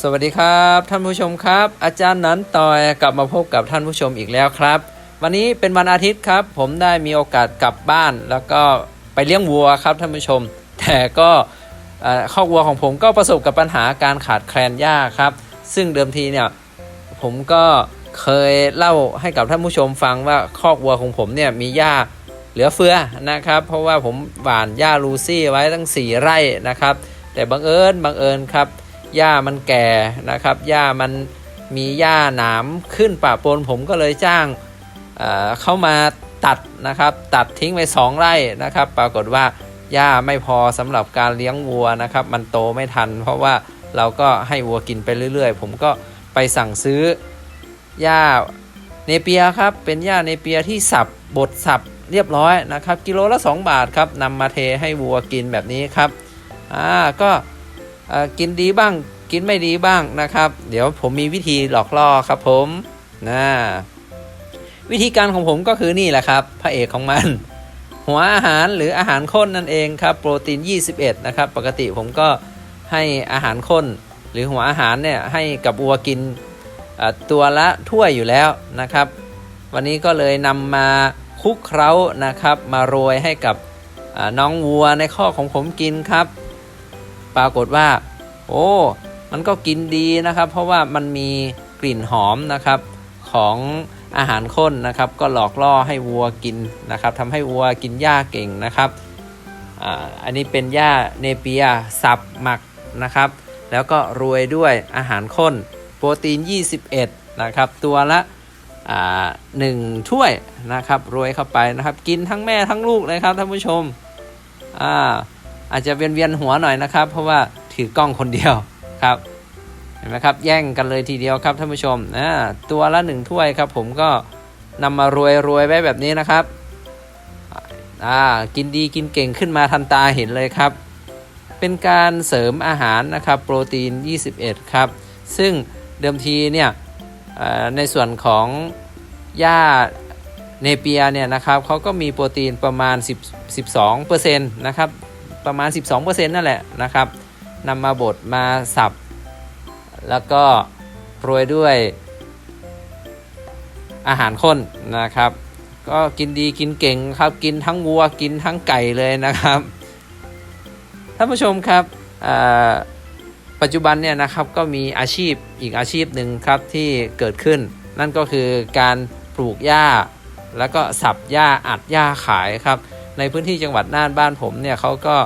สวัสดีครับท่านผู้ชมครับ อาจารย์นันต่อยกลับมาพบกับท่านผู้ชมอีกแล้วครับ วันนี้เป็นวันอาทิตย์ครับ ผมได้มีโอกาสกลับบ้าน แล้วก็ไปเลี้ยงวัวครับท่านผู้ชม แต่ก็เอ่อกวัวของผมก็ประสบกับปัญหาการขาดแคลนหญ้าครับ ซึ่งเดิมทีเนี่ยผมก็เคยเล่าให้กับท่านผู้ชมฟังว่าคอกวัวของผมเนี่ยมีหญ้าเหลือเฟือนะครับ เพราะว่าผมหว่านหญ้าลูซี่ไว้ตั้ง 4 ไร่นะครับ แต่บังเอิญบังเอิญครับ หญ้ามันแก่นะครับหญ้ามันมีหญ้าหนามขึ้นปะปนผมก็เลยจ้างเเข้ามาตัดนะครับ ตัดทิ้งไปสองไร่นะครับ ปรากฏว่าหญ้าไม่พอสำหรับการเลี้ยงวัวนะครับ มันโตไม่ทัน เพราะว่าเราก็ให้วัวกินไปเรื่อย ๆ ผมก็ไปสั่งซื้อหญ้าเนเปียครับ เป็นหญ้าเนเปียที่สับบดสับเรียบร้อยนะครับ กิโลละ 2 บาทครับนำมาเทให้วัวกินแบบนี้ครับอ่าก็ กินดีบ้าง กินไม่ดีบ้างนะครับ เดี๋ยวผมมีวิธีหลอกล่อครับผมนะวิธีการของผมก็คือนี่แหละครับ พระเอกของมัน หัวอาหารหรืออาหารข้นนั่นเองครับโปรตีน 21 นะครับ ปกติผมก็ให้อาหารข้น หรือหัวอาหารเนี่ยให้กับวัวกินตัวละถ้วยอยู่แล้วนะครับ วันนี้ก็เลยนำมาคลุกเคล้านะครับ มาโรยให้กับน้องวัวในข้อของผมกินครับ ปรากฏว่า โอ้ มันก็กินดีนะครับ เพราะว่ามันมีกลิ่นหอมนะครับของอาหารข้นนะครับ ก็หลอกล่อให้วัวกินนะครับทำให้วัวกินหญ้าเก่งนะครับอันนี้เป็นหญ้าเนเปียสับหมักนะครับ แล้วก็โรวยด้วยอาหารข้น โปรตีน 21 นะครับ ตัวละหนึ่งถ้วยนะครับโรยเข้าไปนะครับ กินทั้งแม่ทั้งลูกเลยครับท่านผู้ชมอ่า อาจจะเวียนเวียนหัวหน่อยนะครับ เพราะว่าถือกล้องคนเดียวครับเห็นไหมครับแย่งกันเลยทีเดียวครับท่านผู้ชมนะตัวละหนึ่งถ้วยครับ ผมก็นำมารวยรวยไว้แบบนี้นะครับอ่ากินดีกินเก่งขึ้นมาทันตาเห็นเลยครับ เป็นการเสริมอาหารนะครับโปรตีน 21 ครับ ซึ่งเดิมทีเนี่ยในส่วนของหญ้าเนเปียเนี่ยนะครับเขาก็มีโปรตีนประมาณ10 12%นะครับ ประมาณ 12%นั่นแหละนะครับนำมาบดมาสับ แล้วก็โรยด้วยอาหารข้นนะครับ ก็กินดีกินเก่งครับกินทั้งวัวกินทั้งไก่เลยนะครับท่านผู้ชมครับปัจจุบันเนี่ยนะครับก็มีอาชีพอีกอาชีพหนึ่งครับที่เกิดขึ้น นั่นก็คือการปลูกหญ้า แล้วก็สับหญ้าอัดหญ้าขายครับ ในพื้นที่จังหวัดน่านบ้านผมเนี่ยเขาก็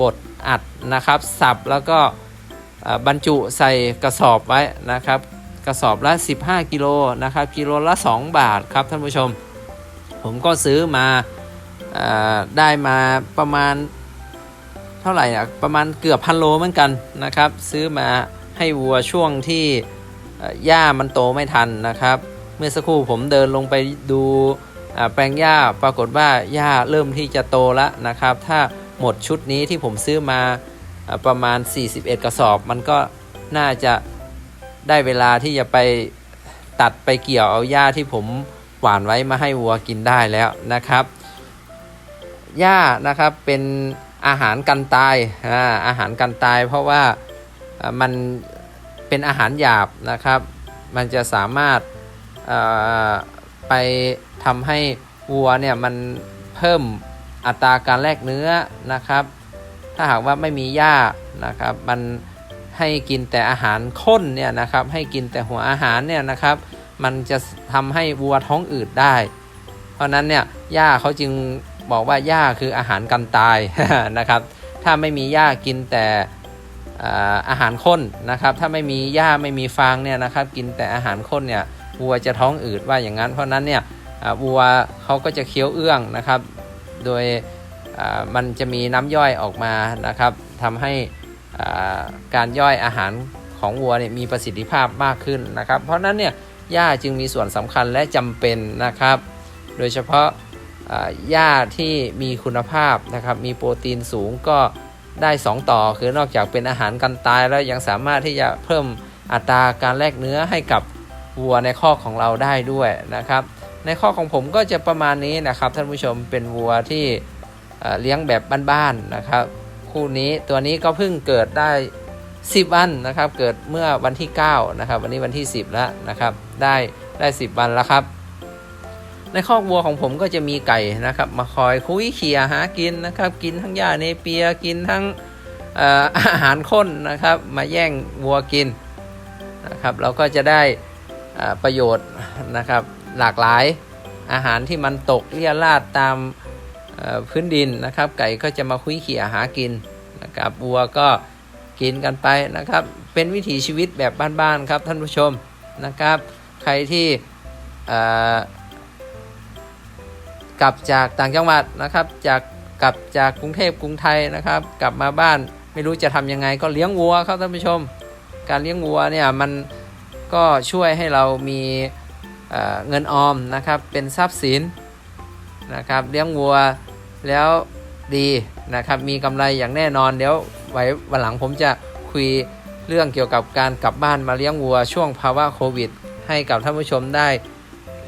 บดอัดนะครับ สับแล้วก็บรรจุใส่กระสอบไว้นะครับ กระสอบละ 15 กิโลนะครับ กิโลละ 2 บาทครับท่านผู้ชม ผมก็ซื้อมาอได้มาประมาณเท่าไหร่อะประมาณเกือบพันโลเหมือนกันนะครับ ซื้อมาให้วัวช่วงที่หญ้ามันโตไม่ทันนะครับ เมื่อสักครู่ผมเดินลงไปดู แปลงหญ้าปรากฏว่าหญ้าเริ่มที่จะโตแล้วนะครับ ถ้าหมดชุดนี้ที่ผมซื้อมาอประมาณ 41 กระสอบ มันก็น่าจะได้เวลาที่จะไปตัดไปเกี่ยวเอาหญ้าที่ผมหว่านไว้มาให้วัวกินได้แล้วนะครับหญ้านะครับเป็นอาหารกันตายอาหารกันตาย เพราะว่ามันเป็นอาหารหยาบนะครับ มันจะสามารถ ไปทำให้วัวเนี่ยมันเพิ่มอัตราการแลกเนื้อนะครับ ถ้าหากว่าไม่มีหญ้านะครับ มันให้กินแต่อาหารข้นเนี่ยนะครับ ให้กินแต่หัวอาหารเนี่ยนะครับ มันจะทำให้วัวท้องอืดได้ เพราะฉะนั้นเนี่ยหญ้าเขาจึงบอกว่าหญ้าคืออาหารกันตายนะครับ ถ้าไม่มีหญ้ากินแต่อาหารข้นนะครับ ถ้าไม่มีหญ้าไม่มีฟางเนี่ยนะครับ กินแต่อาหารข้นเนี่ย วัวจะท้องอืดว่าอย่างนั้น เพราะนั้นเนี่ยวัวเขาก็จะเคี้ยวเอื้องนะครับ โดยมันจะมีน้ำย่อยออกมานะครับทำให้การย่อยอาหารของวัวเนี่ยมีประสิทธิภาพมากขึ้นนะครับ เพราะนั้นเนี่ยหญ้าจึงมีส่วนสำคัญและจำเป็นนะครับ โดยเฉพาะหญ้าที่มีคุณภาพนะครับ มีโปรตีนสูงก็ได้ 2 ต่อ คือนอกจากเป็นอาหารกันตายแล้วยังสามารถที่จะเพิ่มอัตราการแลกเนื้อให้กับ วัวในข้อของเราได้ด้วยนะครับ ในข้อของผมก็จะประมาณนี้นะครับ ท่านผู้ชมเป็นวัวที่เเลี้ยงแบบบ้านๆนะครับ คู่นี้ตัวนี้ก็เพิ่งเกิดได้ 10 วันนะครับ เกิดเมื่อวันที่9นะครับ วันนี้วันที่ 10 แล้วนะครับ ได้ได้ 10 วันแล้วครับในคอกวัวของผมก็จะมีไก่นะครับ มาคอยคุยเคียหากินนะครับ กินทั้งหญ้าเนเปียกินทั้งเอ่อาหารข้นนะครับ มาแย่งวัวกินนะครับ เราก็จะได้ ประโยชน์นะครับหลากหลายอาหารที่มันตกเลี่ยราดตามพื้นดินนะครับ ไก่ก็จะมาคุยเขี่ยหากินนะครับวัวก็กินกันไปนะครับ เป็นวิถีชีวิตแบบบ้านๆครับท่านผู้ชมนะครับ ใครที่กลับจากต่างจังหวัดนะครับ จากกลับจากกรุงเทพกรุงไทยนะครับ กลับมาบ้านไม่รู้จะทำยังไงก็เลี้ยงวัวครับท่านผู้ชม การเลี้ยงวัวเนี่ยมัน ก็ช่วยให้เรามีเงินออมนะครับเป็นทรัพย์สินนะครับเลี้ยงวัวแล้วดีนะครับมีกำไรอย่างแน่นอนเดี๋ยวไว้วันหลังผมจะคุยเรื่องเกี่ยวกับการกลับบ้านมาเลี้ยงวัวช่วงภาวะโควิด ให้กับท่านผู้ชมได้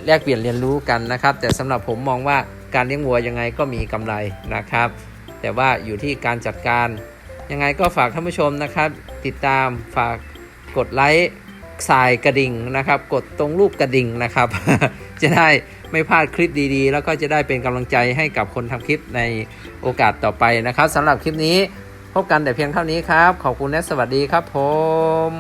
แลกเปลี่ยนเรียนรู้กันนะครับ แต่สำหรับผมมองว่าการเลี้ยงวัวยังไงก็มีกำไรนะครับ แต่ว่าอยู่ที่การจัดการยังไงก็ฝากท่านผู้ชมนะครับ ติดตามฝากกดไลค์ สายกระดิ่งนะครับ กดตรงรูปกระดิ่งนะครับ จะได้ไม่พลาดคลิปดีๆ แล้วก็จะได้เป็นกำลังใจให้กับคนทำคลิปในโอกาสต่อไปนะครับสำหรับคลิปนี้พบกันแต่เพียงเท่านี้ครับ ขอบคุณและสวัสดีครับผม